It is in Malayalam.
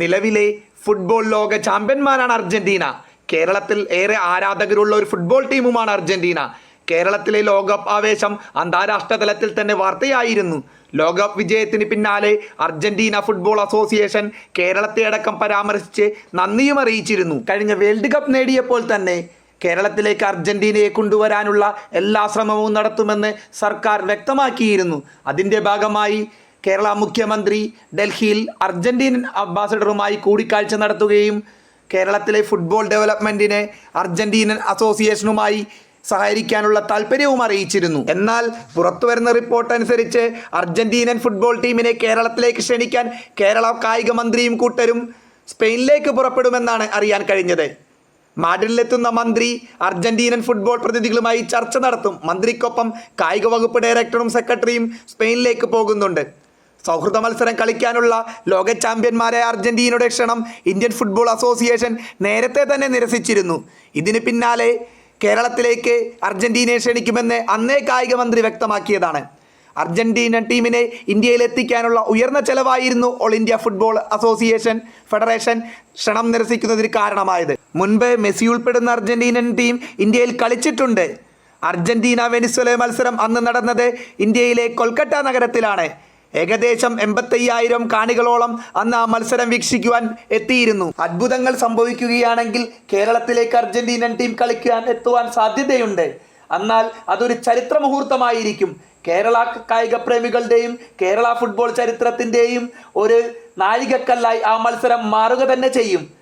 നിലവിലെ ഫുട്ബോൾ ലോക ചാമ്പ്യന്മാരാണ് അർജന്റീന. കേരളത്തിൽ ഏറെ ആരാധകരുള്ള ഒരു ഫുട്ബോൾ ടീമുമാണ് അർജന്റീന. കേരളത്തിലെ ലോകകപ്പ് ആവേശം അന്താരാഷ്ട്ര തലത്തിൽ തന്നെ വാർത്തയായിരുന്നു. ലോകകപ്പ് വിജയത്തിന് പിന്നാലെ അർജന്റീന ഫുട്ബോൾ അസോസിയേഷൻ കേരളത്തെ അടക്കം പരാമർശിച്ച് നന്ദിയും അറിയിച്ചിരുന്നു. കഴിഞ്ഞ വേൾഡ് കപ്പ് നേടിയപ്പോൾ തന്നെ കേരളത്തിലേക്ക് അർജന്റീനയെ കൊണ്ടുവരാനുള്ള എല്ലാ ശ്രമവും നടത്തുമെന്ന് സർക്കാർ വ്യക്തമാക്കിയിരുന്നു. അതിന്റെ ഭാഗമായി കേരള മുഖ്യമന്ത്രി ഡൽഹിയിൽ അർജന്റീനൻ അംബാസഡറുമായി കൂടിക്കാഴ്ച നടത്തുകയും കേരളത്തിലെ ഫുട്ബോൾ ഡെവലപ്മെന്റിനെ അർജന്റീനൻ അസോസിയേഷനുമായി സഹകരിക്കാനുള്ള താല്പര്യവും അറിയിച്ചിരുന്നു. എന്നാൽ പുറത്തുവരുന്ന റിപ്പോർട്ട് അനുസരിച്ച് അർജന്റീനൻ ഫുട്ബോൾ ടീമിനെ കേരളത്തിലേക്ക് ക്ഷണിക്കാൻ കേരള കായിക മന്ത്രിയും കൂട്ടരും സ്പെയിനിലേക്ക് പുറപ്പെടുമെന്നാണ് അറിയാൻ കഴിഞ്ഞത്. മാഡ്രിഡിലെത്തുന്ന മന്ത്രി അർജന്റീനൻ ഫുട്ബോൾ പ്രതിനിധികളുമായി ചർച്ച നടത്തും. മന്ത്രിക്കൊപ്പം കായിക വകുപ്പ് ഡയറക്ടറും സെക്രട്ടറിയും സ്പെയിനിലേക്ക് പോകുന്നുണ്ട്. സൗഹൃദ മത്സരം കളിക്കാനുള്ള ലോക ചാമ്പ്യന്മാരായ അർജന്റീനയുടെ ക്ഷണം ഇന്ത്യൻ ഫുട്ബോൾ അസോസിയേഷൻ നേരത്തെ തന്നെ നിരസിച്ചിരുന്നു. ഇതിന് പിന്നാലെ കേരളത്തിലേക്ക് അർജന്റീനയെ ക്ഷണിക്കുമെന്ന് അന്നേ കായിക മന്ത്രി വ്യക്തമാക്കിയതാണ്. അർജന്റീന ടീമിനെ ഇന്ത്യയിൽ എത്തിക്കാനുള്ള ഉയർന്ന ചെലവായിരുന്നു all India football association federation ക്ഷണം നിരസിക്കുന്നതിന് കാരണമായത്. മുൻപ് മെസ്സി ഉൾപ്പെടുന്ന അർജന്റീനൻ ടീം ഇന്ത്യയിൽ കളിച്ചിട്ടുണ്ട്. അർജന്റീന വെനിസ്വല മത്സരം അന്ന് നടന്നത് ഇന്ത്യയിലെ കൊൽക്കത്ത നഗരത്തിലാണ്. ഏകദേശം എൺപത്തയ്യായിരം കാണികളോളം അന്ന് ആ മത്സരം വീക്ഷിക്കുവാൻ എത്തിയിരുന്നു. അത്ഭുതങ്ങൾ സംഭവിക്കുകയാണെങ്കിൽ കേരളത്തിലേക്ക് അർജന്റീനൻ ടീം കളിക്കാൻ എത്തുവാൻ സാധ്യതയുണ്ട്. എന്നാൽ അതൊരു ചരിത്ര മുഹൂർത്തമായിരിക്കും. കേരള കായിക പ്രേമികളുടെയും കേരള ഫുട്ബോൾ ചരിത്രത്തിന്റെയും ഒരു നാഴികക്കല്ലായി ആ മത്സരം മാറുക തന്നെ ചെയ്യും.